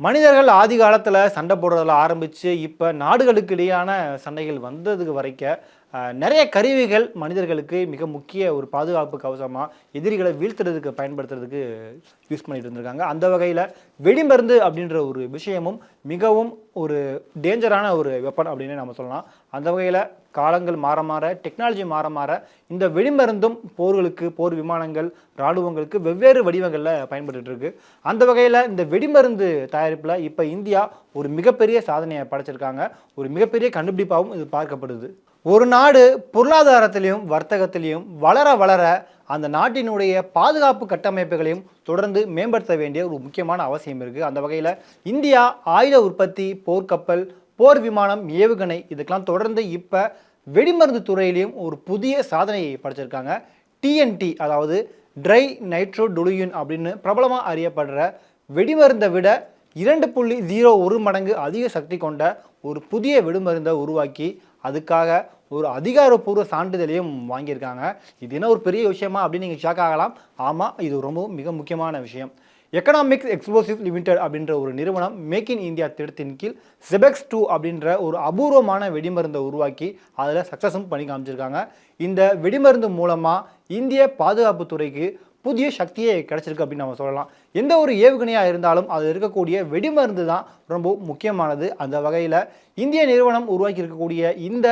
மனிதர்கள் ஆதி காலத்தில் சண்டை போடுறதில் ஆரம்பித்து இப்போ நாடுகளுக்கு இடையான சண்டைகள் வந்ததுக்கு வரைக்க நிறைய கருவிகள் மனிதர்களுக்கு மிக முக்கிய ஒரு பாதுகாப்பு கவசமாக எதிரிகளை வீழ்த்துறதுக்கு பயன்படுத்துறதுக்கு யூஸ் பண்ணிட்டு இருந்திருக்காங்க. அந்த வகையில் வெடிமருந்து அப்படின்ற ஒரு விஷயமும் மிகவும் ஒரு டேஞ்சரான ஒரு வெப்பன் அப்படின்னு நம்ம சொல்லலாம். அந்த வகையில் காலங்கள் மாற மாற டெக்னாலஜி மாற மாற இந்த வெடிமருந்தும் போர்களுக்கு போர் விமானங்கள் இராணுவங்களுக்கு வெவ்வேறு வடிவங்களில் பயன்பட்டு இருக்கு. அந்த வகையில் இந்த வெடிமருந்து தயாரிப்பில் இப்போ இந்தியா ஒரு மிகப்பெரிய சாதனையை படைச்சிருக்காங்க. ஒரு மிகப்பெரிய கண்டுபிடிப்பாகவும் இது பார்க்கப்படுது. ஒரு நாடு பொருளாதாரத்திலையும் வர்த்தகத்திலையும் வளர வளர அந்த நாட்டினுடைய பாதுகாப்பு கட்டமைப்புகளையும் தொடர்ந்து மேம்படுத்த வேண்டிய ஒரு முக்கியமான அவசியம் இருக்குது அந்த வகையில் இந்தியா ஆயுத உற்பத்தி போர்க்கப்பல் போர் விமானம் ஏவுகணை இதுக்கெல்லாம் தொடர்ந்து இப்போ வெடிமருந்து துறையிலையும் ஒரு புதிய சாதனையை படைச்சிருக்காங்க. டிஎன்டி அதாவது ட்ரை நைட்ரோடொலுயின் அப்படின்னு பிரபலமாக அறியப்படுற வெடிமருந்தை விட இரண்டு புள்ளி ஜீரோ ஒரு மடங்கு அதிக சக்தி கொண்ட ஒரு புதிய வெடிமருந்தை உருவாக்கி அதுக்காக ஒரு அதிகாரப்பூர்வ சான்றிதழையும் வாங்கியிருக்காங்க. இது என்ன ஒரு பெரிய விஷயமா அப்படின்னு நீங்கள் ஷாக் ஆகலாம். ஆமாம் இது ரொம்ப மிக முக்கியமான விஷயம். எக்கனாமிக்ஸ் எக்ஸ்ப்ளோசிவ் லிமிடெட் அப்படின்ற ஒரு நிறுவனம் மேக் இன் இந்தியா திட்டத்தின் கீழ் செபெக்ஸ் டூ அப்படின்ற ஒரு அபூர்வமான வெடிமருந்தை உருவாக்கி அதில் சக்ஸஸும் பண்ணி காமிச்சிருக்காங்க. இந்த வெடிமருந்து மூலமாக இந்திய பாதுகாப்பு துறைக்கு புதிய சக்தியே கிடைச்சிருக்கு அப்படின்னு நம்ம சொல்லலாம். எந்த ஒரு ஏவுகணையாக இருந்தாலும் அது இருக்கக்கூடிய வெடிமருந்து தான் ரொம்ப முக்கியமானது. அந்த வகையில் இந்திய நிறுவனம் உருவாக்கி இருக்கக்கூடிய இந்த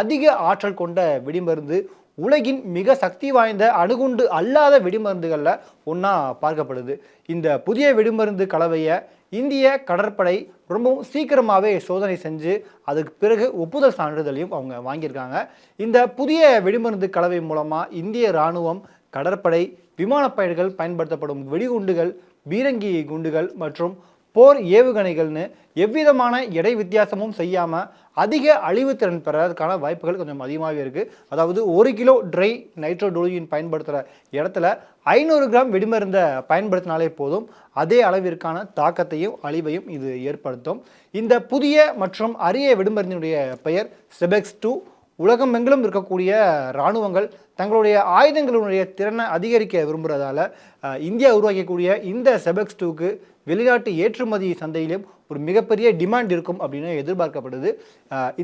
அதிக ஆற்றல் கொண்ட வெடிமருந்து உலகின் மிக சக்தி வாய்ந்த அணுகுண்டு அல்லாத வெடிமருந்துகளில் ஒன்றா பார்க்கப்படுது. இந்த புதிய வெடிமருந்து கலவையை இந்திய கடற்படை ரொம்பவும் சீக்கிரமாகவே சோதனை செஞ்சு அதுக்கு பிறகு ஒப்புதல் சான்றிதழையும் அவங்க வாங்கியிருக்காங்க. இந்த புதிய வெடிமருந்து கலவை மூலமாக இந்திய இராணுவம் கடற்படை விமானப்பயணிகள் பயன்படுத்தப்படும் வெடிகுண்டுகள் பீரங்கி குண்டுகள் மற்றும் போர் ஏவுகணைகள்னு எவ்விதமான எடை வித்தியாசமும் செய்யாமல் அதிக அழிவுத்திறன் பெறதுக்கான வாய்ப்புகள் கொஞ்சம் அதிகமாகவே இருக்குது அதாவது ஒரு கிலோ ட்ரை நைட்ரோடோலியின் பயன்படுத்துகிற இடத்துல ஐநூறு கிராம் வெடிமருந்தை பயன்படுத்தினாலே போதும். அதே அளவிற்கான தாக்கத்தையும் அழிவையும் இது ஏற்படுத்தும். இந்த புதிய மற்றும் அரிய வெடிமருந்தினுடைய பெயர் செபெக்ஸ் டூ உலகமெங்கிலும் இருக்கக்கூடிய இராணுவங்கள் தங்களுடைய ஆயுதங்களுடைய திறனை அதிகரிக்க விரும்புகிறதால இந்தியா உருவாக்கக்கூடிய இந்த செபெக்ஸ் டூக்கு வெளிநாட்டு ஏற்றுமதி சந்தையிலும் ஒரு மிகப்பெரிய டிமாண்ட் இருக்கும் அப்படின்னு எதிர்பார்க்கப்படுது.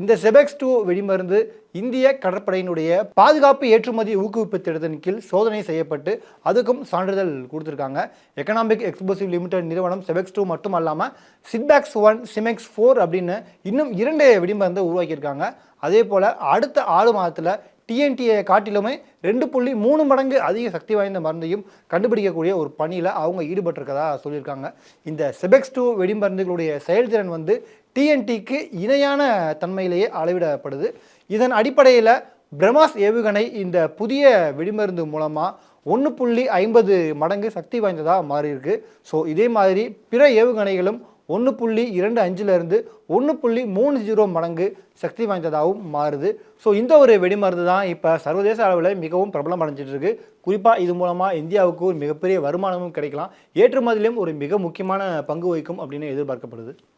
இந்த செபெக்ஸ் டூ வெடிமருந்து இந்திய கடற்படையினுடைய பாதுகாப்பு ஏற்றுமதி ஊக்குவிப்பு திட்டத்தின் கீழ் சோதனை செய்யப்பட்டு அதுக்கும் சான்றிதழ் கொடுத்துருக்காங்க. எக்கனாமிக் எக்ஸ்ப்ளோசிவ் லிமிடெட் நிறுவனம் செபெக்ஸ் டூ மட்டும் அல்லாமல் சிட்பேக்ஸ் ஒன் சிமெக்ஸ் ஃபோர் அப்படின்னு இன்னும் இரண்டு வெடிமருந்தை உருவாக்கியிருக்காங்க. அதே போல் அடுத்த ஆறு மாதத்தில் டிஎன்டியை காட்டிலுமே ரெண்டு புள்ளி மூணு மடங்கு அதிக சக்தி வாய்ந்த மருந்தையும் கண்டுபிடிக்கக்கூடிய ஒரு பணியில் அவங்க ஈடுபட்டிருக்கதா சொல்லியிருக்காங்க. இந்த செபெக்ஸ் டூ வெடிமருந்துகளுடைய செயல்திறன் வந்து டிஎன்டிக்கு இணையான தன்மையிலேயே அளவிடப்படுது. இதன் அடிப்படையில் பிரம்மாஸ் ஏவுகணை இந்த புதிய வெடிமருந்து மூலமாக ஒன்று புள்ளி ஐம்பது மடங்கு சக்தி வாய்ந்ததாக மாறியிருக்கு. ஸோ இதே மாதிரி பிற ஏவுகணைகளும் ஒன்று புள்ளி இரண்டு அஞ்சுலேருந்து ஒன்று புள்ளி மூணு ஜீரோ மடங்கு சக்தி வாய்ந்ததாகவும் மாறுது. ஸோ இந்த ஒரு வெடிமருந்து தான் இப்போ சர்வதேச அளவில் மிகவும் பிரபலம் அடைஞ்சிட்டு இருக்கு குறிப்பாக இது மூலமாக இந்தியாவுக்கு ஒரு மிகப்பெரிய வருமானமும் கிடைக்கலாம். ஏற்றுமதியிலும் ஒரு மிக முக்கியமான பங்கு வகிக்கும் அப்படின்னு எதிர்பார்க்கப்படுது.